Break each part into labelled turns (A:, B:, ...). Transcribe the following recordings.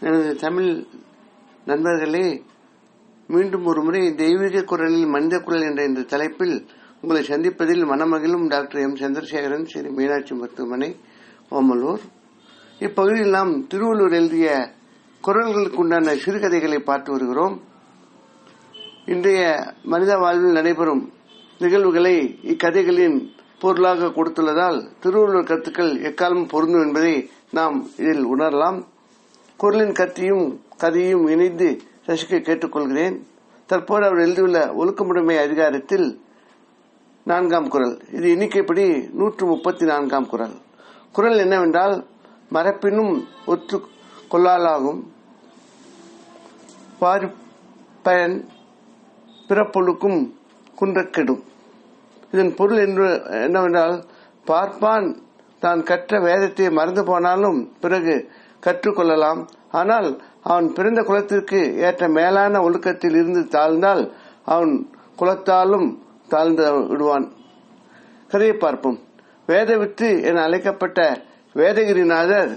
A: எனது தமிழ் நண்பர்களே மீண்டும் ஒரு முறை தெய்வீக குரலில் மனித குரல் என்ற இந்த தலைப்பில் உங்களை சந்திப்பதில் மனமகிழும் டாக்டர் எம். சந்திரசேகரன் ஸ்ரீ மீனாட்சி மருத்துவமனை ஓமலூர். இப்பகுதியில் நாம் திருவள்ளூர் எழுதிய குரல்களுக்கு உண்டான சிறுகதைகளை பார்த்து வருகிறோம். இன்றைய மனித வாழ்வில் நடைபெறும் நிகழ்வுகளை இக்கதைகளின் பொருளாக கொடுத்துள்ளதால் திருவள்ளுவர் கருத்துக்கள் எக்காலம் பொருந்தும் என்பதை நாம் இதில் உணரலாம். குரலின் கத்தியும் கதையும் இணைந்து ரசிக்க கேட்டுக்கொள்கிறேன். தற்போது அவர் எழுதியுள்ள ஒழுக்கமுடைமை அதிகாரத்தில் நான்காம் குரல். இது எண்ணிக்கைப்படி நூற்று முப்பத்தி நான்காம் குரல். குரல் என்னவென்றால் மரப்பினும் ஒத்து கொள்ளாலாகும். பாரிப்பயன் பிறப்பொழுக்கும் குன்றக்கெடும். இதன் பொருள் என்று- என்னவென்றால் பார்ப்பான் தான் கற்ற வேதத்தை மறந்து போனாலும் பிறகு கற்றுக்கொள்ளலாம். ஆனால் அவன் பிறந்த குலத்திற்கு ஏற்ற மேலான ஒழுக்கத்தில் இருந்து தாழ்ந்தால் அவன் குலத்தாலும் தாழ்ந்து விடுவான். கதையை பார்ப்போம். வேதவித்து என அழைக்கப்பட்ட வேதகிரிநாதர்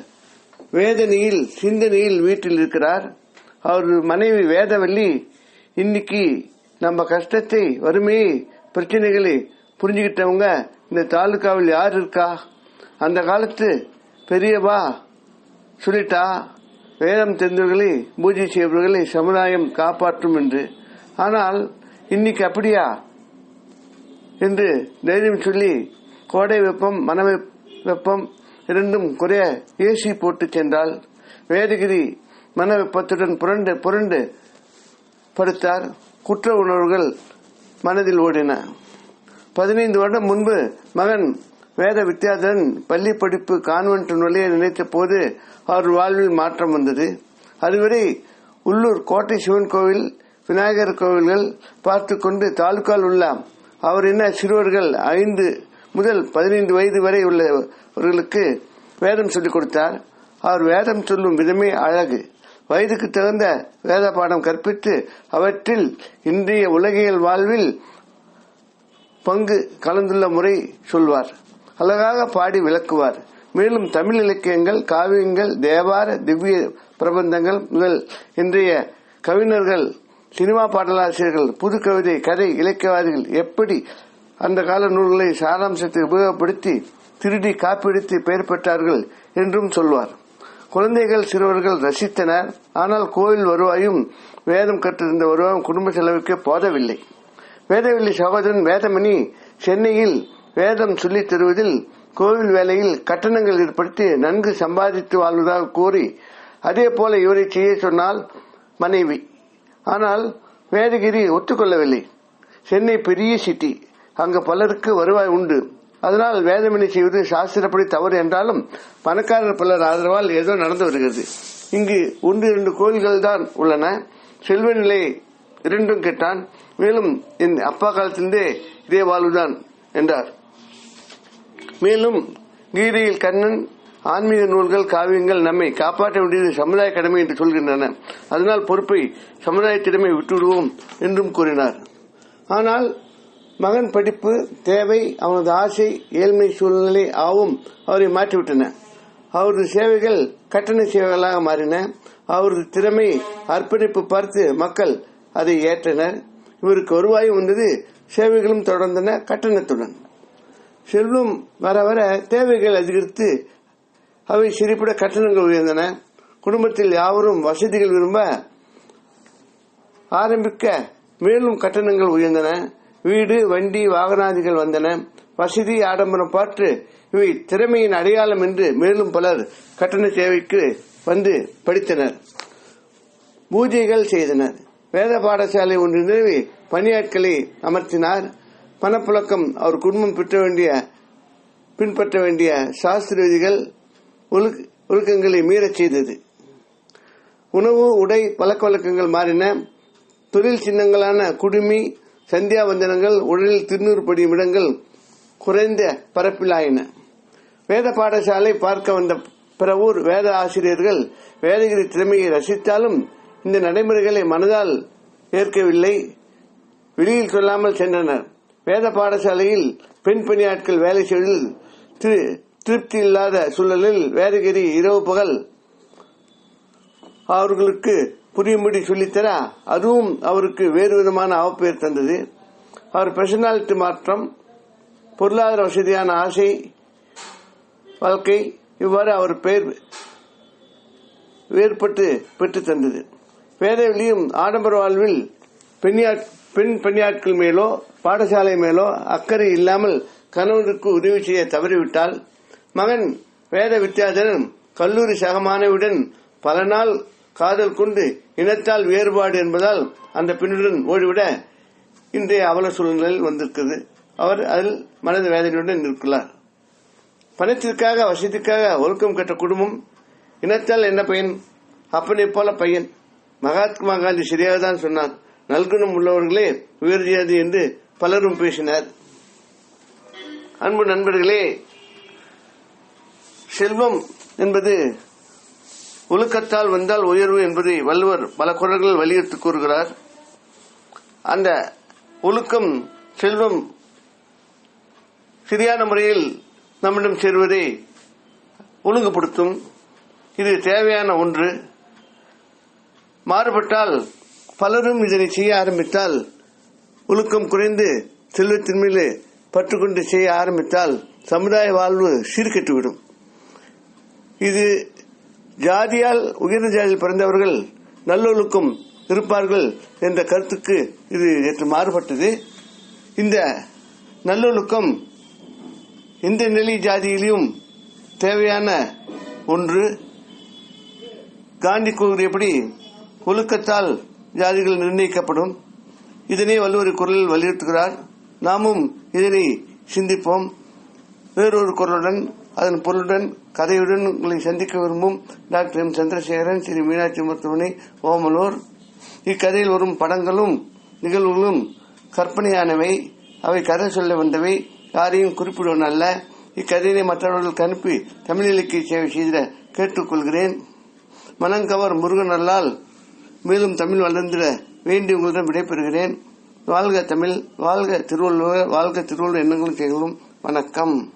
A: வேதனையில் சிந்தனையில் வீட்டில் இருக்கிறார். அவர் மனைவி வேதவல்லி இன்னைக்கு நம்ம கஷ்டத்தை வறுமையை பிரச்சனைகளை புரிஞ்சுக்கிட்டவங்க இந்த தாலுகாவில் யார் இருக்கா? அந்த காலத்து பெரியவா சொல்லிட்டா வேதம் தெரிந்தவர்களை பூஜை செய்பவர்களை சமுதாயம் காப்பாற்றும் என்று. ஆனால் இன்னைக்கு அப்படியா? என்று தைரியம் சொல்லி கோடை வெப்பம் மன வெப்பம் இரண்டும் குறைய ஏசி போட்டு சென்றால் வேதகிரி மன வெப்பத்துடன் புரண்டு புரண்டு படுத்தார். குற்ற உணர்வுகள் மனதில் ஓடின. பதினைந்து வருடம் முன்பு மகன் வேத வித்யாதரன் பள்ளி படிப்பு கான்வென்ட் நுழைய நினைத்த போது அவர் வாழ்வில் மாற்றம் வந்தது. அதுவரை உள்ளூர் கோட்டை சிவன் கோவில் விநாயகர் கோவில்கள் பார்த்து கொண்டு தாலுக்கால் உள்ள அவர் என்ன சிறுவர்கள் ஐந்து முதல் பதினைந்து வயது வரை உள்ளவர்களுக்கு வேதம் சொல்லிக் கொடுத்தார். அவர் வேதம் சொல்லும் விதமே அழகு. வயதுக்கு தகுந்த வேத பாடம் கற்பித்து அவற்றில் இன்றைய உலகியல் வாழ்வில் பங்கு கலந்துள்ள முறை சொல்வார். அழகாக பாடி விளக்குவார். மேலும் தமிழ் இலக்கியங்கள் காவியங்கள் தேவார திவ்ய பிரபந்தங்கள் முதல் இன்றைய கவிஞர்கள் சினிமா பாடலாசிரியர்கள் புது கவிதை கதை இலக்கியவாதிகள் எப்படி அந்த கால நூல்களை சாராம்சத்தை உபயோகப்படுத்தி திருடி காப்பிடித்து பெயர் பெற்றார்கள் என்றும் சொல்வார். குழந்தைகள் சிறுவர்கள் ரசித்தனர். ஆனால் கோவில் வருவாயும் வேதம் கற்றிருந்த வருவாயும் குடும்ப செலவுக்கு போதவில்லை. வேதவில்லி சகோதரன் வேதமணி சென்னையில் வேதம் சொல்லித் தருவதில் கோவில் வேலையில் கட்டணங்கள் ஏற்படுத்தி நன்கு சம்பாதித்து வாழ்வதாக கூறி அதே போல இவரை செய்ய சொன்னால் மனைவி. ஆனால் வேதகிரி ஒத்துக்கொள்ளவில்லை. சென்னை பெரிய சிட்டி. அங்கு பலருக்கு வருவாய் உண்டு. அதனால் வேதமணி செய்வது? சாஸ்திரப்படி தவறு என்றாலும் பணக்காரர் பலர் ஆதரவால் ஏதோ நடந்து வருகிறது. இங்கு ஒன்று இரண்டு கோயில்கள் தான் உள்ளன. செல்வ நிலை இரண்டும் கேட்டான். மேலும் என் அப்பா காலத்திலிருந்தே இதே வாழ்வுதான் என்றார். மேலும் கீதையில் கண்ணன் ஆன்மீக நூல்கள் காவியங்கள் நம்மை காப்பாற்ற வேண்டியது சமுதாய கடமை என்று சொல்கின்றன. அதனால் பொறுப்பை சமுதாயத்திடமே விட்டுவிடுவோம் என்றும் கூறினார். ஆனால் மகன் படிப்பு தேவை அவனது ஆசை ஏழ்மை சூழ்நிலை ஆவும் அவரை மாற்றிவிட்டன. அவரது சேவைகள் கட்டண சேவைகளாக மாறின. அவரது திறமை அர்ப்பணிப்பு பார்த்து மக்கள் அதை ஏற்றனர். இவருக்கு வருவாயும் வந்தது சேவைகளும் தொடர்ந்தன கட்டணத்துடன். செல்வம் வர வர தேவைகள் அதிகரித்து அவை சிரிப்பிட கட்டணங்கள் உயர்ந்தன. குடும்பத்தில் யாவரும் வசதிகள் விரும்ப ஆரம்பிக்க மேலும் கட்டணங்கள் உயர்ந்தன. வீடு வண்டி வாகனாதிகள் வந்தன. வசதி ஆடம்பரம் பார்த்து இவை திறமையின் அடையாளம் என்று மேலும் பலர் கட்டண சேவைக்கு வந்து படித்தனர். பூஜைகள் செய்தனர். வேத பாடசாலை ஒன்று நிறுவி பணியாட்களை அமர்த்தினார். பணப்புழக்கம் அவர் குடும்பம் பெற்ற வேண்டிய பின்பற்ற வேண்டிய சாஸ்திர விதிகள் ஒழுக்கங்களை மீறச் செய்தது. உணவு உடை பழக்க வழக்கங்கள் மாறின தொழில் சின்னங்களான குடுமி சந்தியாவந்தனங்கள் உடலில் திருநூறு படியும் இடங்கள் குறைந்த பரப்பிலாயின. வேத பாடசாலை பார்க்க வந்த பிறவூர் வேத ஆசிரியர்கள் வேதகிரி திறமையை ரசித்தாலும் இந்த நடைமுறைகளை மனதால் ஏற்கவில்லை. வெளியில் சொல்லாமல் சென்றனர். வேத பாடசாலையில் பெண் பணியாட்கள் வேலை செய்வதில் திரு- திருப்தி இல்லாத சூழலில் வேதகிரி இரவு பகல் அவர்களுக்கு புரியும்படி சொல்லித்தர அதுவும் அவருக்கு வேறு விதமான அவப்பெயர் தந்தது. அவர் பர்சனாலிட்டி மாற்றம் பொருளாதார வசதியான ஆசை வாழ்க்கை இவ்வாறு அவர் பெயர் வேறுபட்டு பெற்று தந்தது. வேதவெளியும் ஆடம்பர வாழ்வில் பெண்ணியாட் பெண் பணியாட்கள் மேலோ பாடசாலை மேலோ அக்கறை இல்லாமல் கணவனுக்கு உதவி செய்ய தவறிவிட்டால் மகன் வேத வித்தியாசரன் கல்லூரி சகமானவுடன் பல நாள் காதல் கொண்டு இனத்தால் வேறுபாடு என்பதால் அந்த பெண்ணுடன் ஓடிவிட இன்றைய அவல சூழ்நிலையில் வந்திருக்கிறது. அவர் அதில் மனது வேதனையுடன் இருக்கிறார் பணத்திற்காக வசதிக்காக ஒழுக்கம் கெட்ட குடும்பம் இனத்தால் என்ன பையன்? அப்பனை போல பையன். மகாத்மா காந்தி சரியாக தான் சொன்னார். நல்குணம் உள்ளவர்களே உயர் ஜாதி என்று பலரும் பேசினார். அன்பு நண்பர்களே செல்வம் என்பது ஒழுக்கத்தால் வந்தால் உயர்வு என்பதை வள்ளுவர் பல குரல்கள் வலியுறுத்தி கூறுகிறார். அந்த ஒழுக்கம் செல்வம் சரியான முறையில் நம்மிடம் சேர்வதை ஒழுங்குபடுத்தும். இது தேவையான ஒன்று. மாறுபட்டால் பலரும் இதனை செய்ய ஆரம்பித்தால் ஒழுக்கம் குறைந்து செல்வத்தின் மீது பற்றுக்கொண்டு செய்ய ஆரம்பித்தால் சமுதாய வாழ்வு சீர்கெட்டுவிடும். இது ஜாதியால் உயர்ந்த ஜாதியில் பிறந்தவர்கள் நல்லொழுக்கம் இருப்பார்கள் என்ற கருத்துக்கு இது நேற்று மாறுபட்டது. இந்த நல்லொழுக்கம் எந்த நிலை ஜாதியிலும் தேவையான ஒன்று. காந்தி கூறியபடி ஒழுக்கத்தால் ஜாதிகள் நிர்ணயிக்கப்படும். இதனை வள்ளுவர் குரலில் வலியுறுத்துகிறார். நாமும் இதனை சிந்திப்போம். வேறொரு குரலுடன் அதன் பொருளுடன் கதையுடன் உங்களை சந்திக்க விரும்பும் டாக்டர் எம். சந்திரசேகரன் ஸ்ரீ மீனாட்சி மருத்துவமனை ஓமலூர். இக்கதையில் வரும் படங்களும் நிகழ்வுகளும் கற்பனையானவை. அவை கதை சொல்ல வந்தவை. யாரையும் குறிப்பிடுவன் அல்ல. இக்கதையினை மற்றவர்களுக்கு அனுப்பி தமிழ் இலக்கிய சேவை செய்த கேட்டுக்கொள்கிறேன். மனங்கவர் முருகன் அல்லால் மேலும் தமிழ் வளர்ந்திட வேண்டி உங்களிடம் விடைபெறுகிறேன். வாழ்க தமிழ் வாழ்க திருவள்ளுவர் வாழ்க திருவள்ளுவர் எண்ணங்களும் செயல்களும் வணக்கம்.